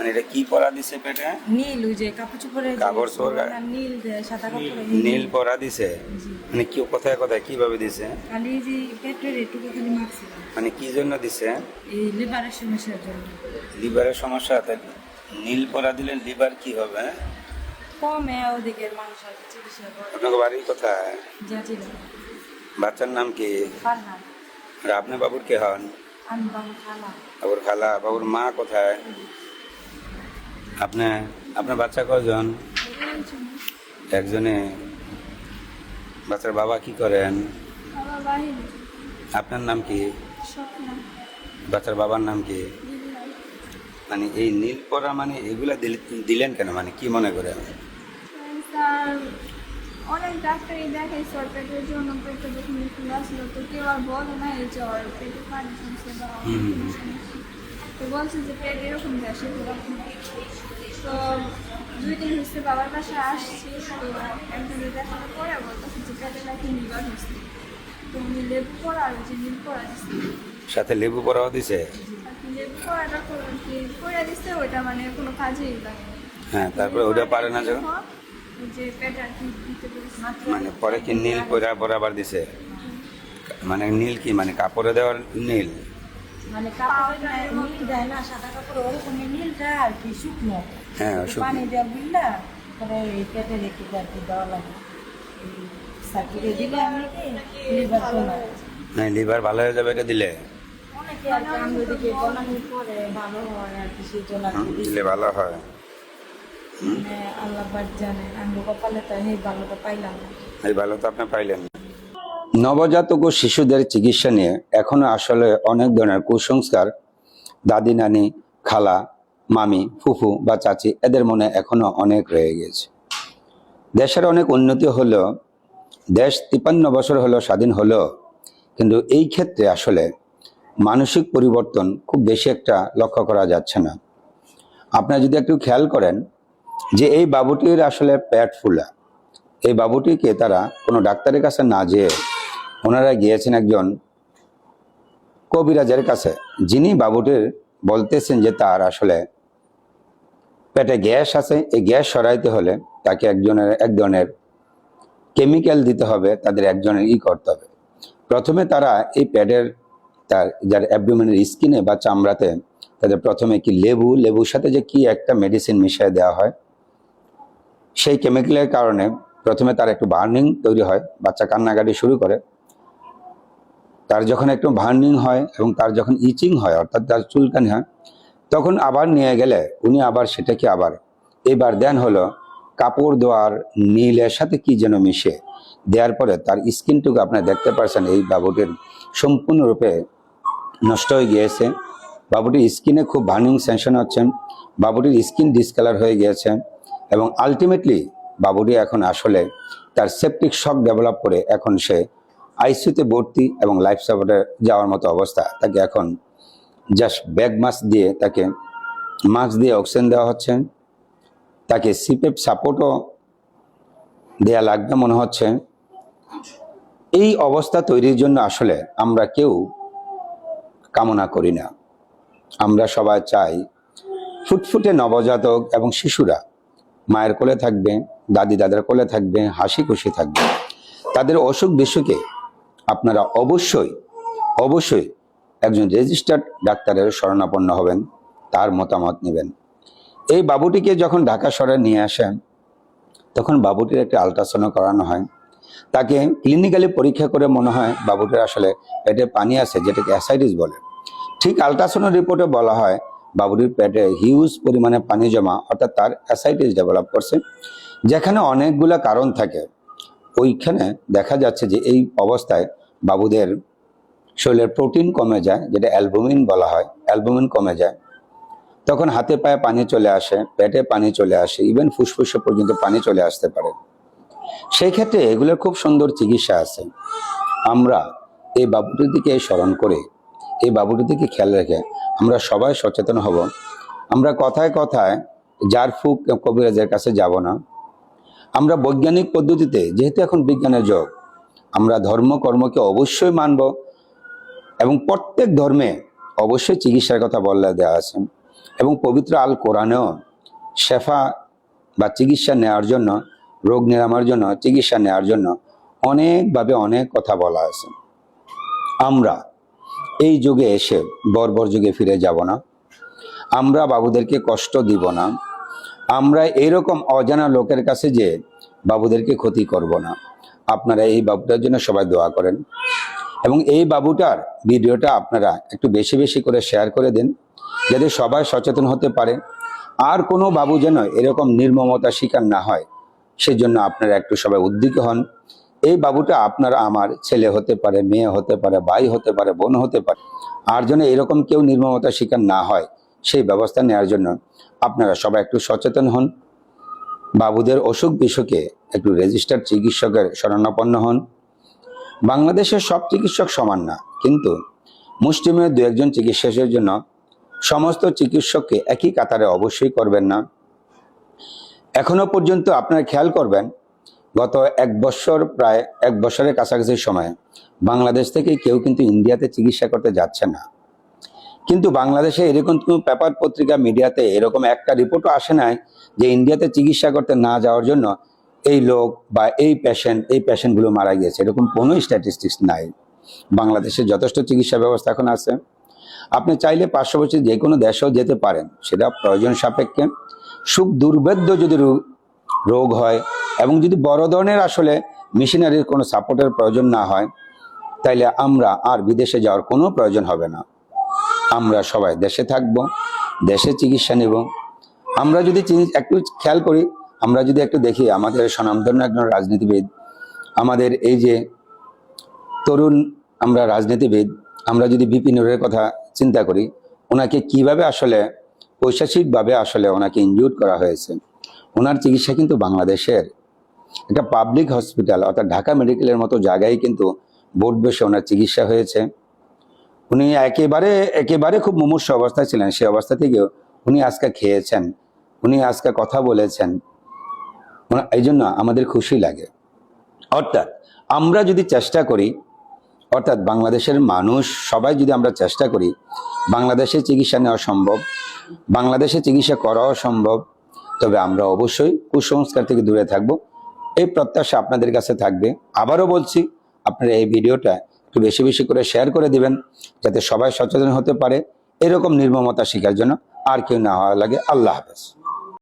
মানে এটা কি পরা দিছে পেটে? নীল ওই যে কাপড় চোপড়ে নীল সাদা কাপড়ে নীল পরা দিছে? মানে কি কোথায় কোথায় কীভাবে দিছে? খালি যে পেটের এটুকু খালি মানে কি জন্য দিছে? এই লিভারের সমস্যার জন্য। লিভারের সমস্যা নীল পরা দিলে লিভার কি হবে? কমে ওদিকের মানুষ আর চিকিৎসা করে। আপনাকে বাড়ি কোথায়? যাচ্ছিল বাচ্চার নাম কি? ফারহান। আর আপনি বাবুর কে হন? আমি বাবু খালা। বাবুর খালা বাবুর মা কোথায়? আপনি আপনার বাচ্চা কজন একজনে বাচ্চার বাবা কি করেন? আপনার নাম কি? বাচ্চার বাবার নাম কি? মানে এই নীল পরা মানে এগুলা দিল- দিলেন কেন? মানে কি মনে করে? অনেক ডাক্তারই দেখাই জ্বর পেটের জন্য পেটে যখন একটু আসলো তো কেউ আর বলে না এই জ্বর পেটে পানি সমস্যা বা অন্য কোনো সমস্যা। তো বলছে যে পেট এরকম দেশে এরকম। তো দুই দিন হচ্ছে বাবার আসছি তো একজনে দেখানোর পরে নাকি লিভার হচ্ছে। তো উনি লেবু পড়া আর যে নীল পড়া দিচ্ছে সাথে লেবু পরাও দিছে? লেবু পড়াটা কি করে দিচ্ছে মানে কোনো কাজেই লাগে হ্যাঁ তারপরে ওটা পারে না যখন মানে পরে কি নীল পরা বরাবার দিছে? মানে নীল কি মানে কাপড়ে দেওয়ার নীল? মানে কাপড় নীল দেয় না সাদা কাপড় ওরকম নীলটা আর কি শুকনো। হ্যাঁ পানি দেওয়া বুঝলা এই পেটে রেখে আর কি দেওয়া লাগে। সার্কিটে দিলে আমি লিভার লিভার ভালো হয়ে যাবে দিলে? হয়। দিলে ভালো হয়। মানে আল্লাহ জানে আঙ্গুর কপালে তো এই ভালোটা পাইলাম। এই ভালো তো আপনি পাইলেন। নবজাতক ও শিশুদের চিকিৎসা নিয়ে এখনও আসলে অনেক ধরনের কুসংস্কার। দাদি, নানি, খালা, মামি, ফুফু বা চাচি এদের মনে এখনও অনেক রয়ে গেছে। দেশের অনেক উন্নতি হলেও, দেশ তিপ্পান্ন বছর হলো স্বাধীন হলেও, কিন্তু এই ক্ষেত্রে আসলে মানসিক পরিবর্তন খুব বেশি একটা লক্ষ্য করা যাচ্ছে না। আপনারা যদি একটু খেয়াল করেন যে এই বাবুটির আসলে পেট ফুলা। এই বাবুটিকে তারা কোনো ডাক্তারের কাছে না যেয়ে ওনারা গিয়েছেন একজন কবিরাজের কাছে। যিনি বাবুটির বলতেছেন যে তার আসলে পেটে গ্যাস আছে, এই গ্যাস সরাইতে হলে তাকে একজনের, এক ধরনের কেমিক্যাল দিতে হবে, তাদের একজনের ই করতে হবে। প্রথমে তারা এই প্যাডের তার, যার অ্যাবডোমেনের স্কিনে বা চামড়াতে তাদের প্রথমে কি লেবু, লেবুর সাথে যে কি একটা মেডিসিন মিশিয়ে দেওয়া হয়, সেই কেমিক্যালের কারণে প্রথমে তার একটু বার্নিং তৈরি হয়, বাচ্চা কান্নাকাটি শুরু করে। তার যখন একটু ভার্নিং হয় এবং তার যখন ইচিং হয়, অর্থাৎ তার চুলকানি হয়, তখন আবার নিয়ে গেলে উনি আবার সেটাকে আবার এবার দেন হলো কাপড় দেওয়ার নীলের সাথে কি যেন মিশে। দেওয়ার পরে তার স্কিনটুকু আপনারা দেখতে পাচ্ছেন এই বাবুটির সম্পূর্ণরূপে নষ্ট হয়ে গিয়েছে। বাবুটির স্কিনে খুব বার্নিং সেনশন হচ্ছে, বাবুটির স্কিন ডিসকালার হয়ে গিয়েছে এবং আলটিমেটলি বাবুটি এখন আসলে তার সেপটিক শক ডেভেলপ করে এখন সে আইসিউতে ভর্তি এবং লাইফ সাপোর্টে যাওয়ার মতো অবস্থা, তাকে এখন জাস্ট ব্যাগ মাস্ক দিয়ে তাকে মাস্ক দিয়ে অক্সিজেন দেওয়া হচ্ছে। তাকে সিপেপ সাপোর্টও দেয়া লাগবে মনে হচ্ছে। এই অবস্থা তৈরির জন্য আসলে আমরা কেউ কামনা করি না। আমরা সবাই চাই ফুটফুটে নবজাতক এবং শিশুরা মায়ের কোলে থাকবে, দাদি দাদার কোলে থাকবে, হাসি খুশি থাকবে। তাদের অসুখ বিসুখে আপনারা অবশ্যই অবশ্যই একজন রেজিস্টার্ড ডাক্তারের শরণাপন্ন হবেন, তার মতামত নেবেন। এই বাবুটিকে যখন ঢাকা শহরে নিয়ে আসেন, তখন বাবুটির একটা আলট্রাসাউন্ড করানো হয়। তাকে ক্লিনিক্যালি পরীক্ষা করে মনে হয় বাবুটির আসলে পেটে পানি আছে, যেটাকে অ্যাসাইটিস বলে। ঠিক আলট্রাসাউন্ড রিপোর্টে বলা হয়, বাবুটির পেটে হিউজ পরিমাণে পানি জমা, অর্থাৎ তার অ্যাসাইটিস ডেভেলপ করছে, যেখানে অনেকগুলা কারণ থাকে। ওইখানে দেখা যাচ্ছে যে এই অবস্থায় বাবুদের শরীরের প্রোটিন কমে যায়, যেটা অ্যালবুমিন বলা হয় অ্যালবুমিন কমে যায়। তখন হাতে পায়ে পানি চলে আসে, পেটে পানি চলে আসে ইভেন ফুসফুসে পর্যন্ত পানি চলে আসতে পারে। সেই ক্ষেত্রে এগুলোর খুব সুন্দর চিকিৎসা আছে। আমরা এই বাবুটির দিকে স্মরণ করে, এই বাবুটির দিকে খেয়াল রেখে আমরা সবাই সচেতন হব। আমরা কথায় কথায় যার ফুক কবিরাজের কাছে যাব না। আমরা বৈজ্ঞানিক পদ্ধতিতে, যেহেতু এখন বিজ্ঞানের যুগ আমরা ধর্ম, কর্মকে অবশ্যই মানব এবং প্রত্যেক ধর্মে অবশ্যই চিকিৎসার কথা বলে দেওয়া আছে এবং পবিত্র আল কোরআনেও শেফা বা চিকিৎসা নেওয়ার জন্য, রোগ নিরাময়ের জন্য, চিকিৎসা নেওয়ার জন্য অনেকভাবে অনেক কথা বলা আছে। আমরা এই যুগে এসে বর্বর যুগে ফিরে যাব না। আমরা বাবুদেরকে কষ্ট দিব না। আমরা এরকম অজানা লোকের কাছে যে বাবুদেরকে ক্ষতি করব না। আপনারা এই বাবুটার জন্য সবাই দোয়া করেন। এবং এই বাবুটার ভিডিওটা আপনারা একটু বেশি বেশি করে শেয়ার করে দিন, যাতে সবাই সচেতন হতে পারে। আর কোনো বাবু যেন এরকম নির্মমতা শিকার না হয়, সেজন্য আপনারা একটু সবাই উদ্বিগ্ন হন। এই বাবুটা আপনার আমার ছেলে হতে পারে, মেয়ে হতে পারে, ভাই হতে পারে, বোন হতে পারে, আর যেন এরকম কেউ নির্মমতা শিকার না হয়, সেই ব্যবস্থা নেওয়ার জন্য আপনারা সবাই একটু সচেতন হন। বাবুদের অসুখ বিসুখে একটু রেজিস্টার্ড চিকিৎসকের শরণাপন্ন হন। বাংলাদেশের সব চিকিৎসক সমান না, কিন্তু মুসলিমের দু একজন চিকিৎসকের জন্য সমস্ত চিকিৎসককে একই কাতারে অবশ্যই করবেন না। এখনও পর্যন্ত আপনারা খেয়াল করবেন, গত এক বছর প্রায়, এক বছরের কাছাকাছি সময়ে বাংলাদেশ থেকে কেউ কিন্তু ইন্ডিয়াতে চিকিৎসা করতে যাচ্ছে না। কিন্তু বাংলাদেশে এরকম কোনো পেপার পত্রিকা মিডিয়াতে এরকম একটা রিপোর্টও আসে নাই যে ইন্ডিয়াতে চিকিৎসা করতে না যাওয়ার জন্য এই লোক বা এই পেশেন্ট এই পেশেন্টগুলো মারা গিয়েছে। এরকম কোনো স্ট্যাটিস্টিক্স নাই। বাংলাদেশে যথেষ্ট চিকিৎসা ব্যবস্থা এখন আছে। আপনি চাইলে পার্শ্ববর্তী যে কোনো দেশেও যেতে পারেন। সেটা প্রয়োজন সাপেক্ষে। সুখ দুর্ভেদ্য যদি রোগ হয় এবং যদি বড় ধরনের আসলে মেশিনারির কোনো সাপোর্টের প্রয়োজন না হয়, তাইলে আমরা আর বিদেশে যাওয়ার কোনো প্রয়োজন হবে না। আমরা সবাই দেশে থাকব, দেশে চিকিৎসা নেব। আমরা যদি একটু খেয়াল করি, আমরা যদি একটু দেখি, আমাদের স্বনামধন্য একজন রাজনীতিবিদ, আমাদের এই যে তরুণ আমরা রাজনীতিবিদ, আমরা যদি বিপিনের কথা চিন্তা করি, ওনাকে কীভাবে আসলে পৈশাচিকভাবে আসলে ওনাকে ইনজিউর করা হয়েছে? ওনার চিকিৎসা কিন্তু বাংলাদেশের। একটা পাবলিক হসপিটাল অর্থাৎ ঢাকা মেডিকেলের মতো জায়গায় কিন্তু বোর্ড বসে ওনার চিকিৎসা হয়েছে। উনি একেবারে একেবারে খুব মুমূর্ষ অবস্থায় ছিলেন। সেই অবস্থা থেকেও উনি আজকে খেয়েছেন। উনি আজকে কথা বলেছেন। এই জন্য আমাদের খুশি লাগে। অর্থাৎ আমরা যদি চেষ্টা করি, অর্থাৎ বাংলাদেশের মানুষ সবাই যদি আমরা চেষ্টা করি, বাংলাদেশে চিকিৎসা নেওয়া সম্ভব, বাংলাদেশে চিকিৎসা করাও সম্ভব, তবে আমরা অবশ্যই কুসংস্কার থেকে দূরে থাকব। এই প্রত্যাশা আপনাদের কাছে থাকবে। আবারও বলছি, আপনারা এই ভিডিওটা একটু বেশি বেশি করে শেয়ার করে দিবেন, যাতে সবাই সচেতন হতে পারে। এরকম নির্মমতা শিখার জন্য আর কেউ না হওয়া লাগে। আল্লাহ হাফেজ।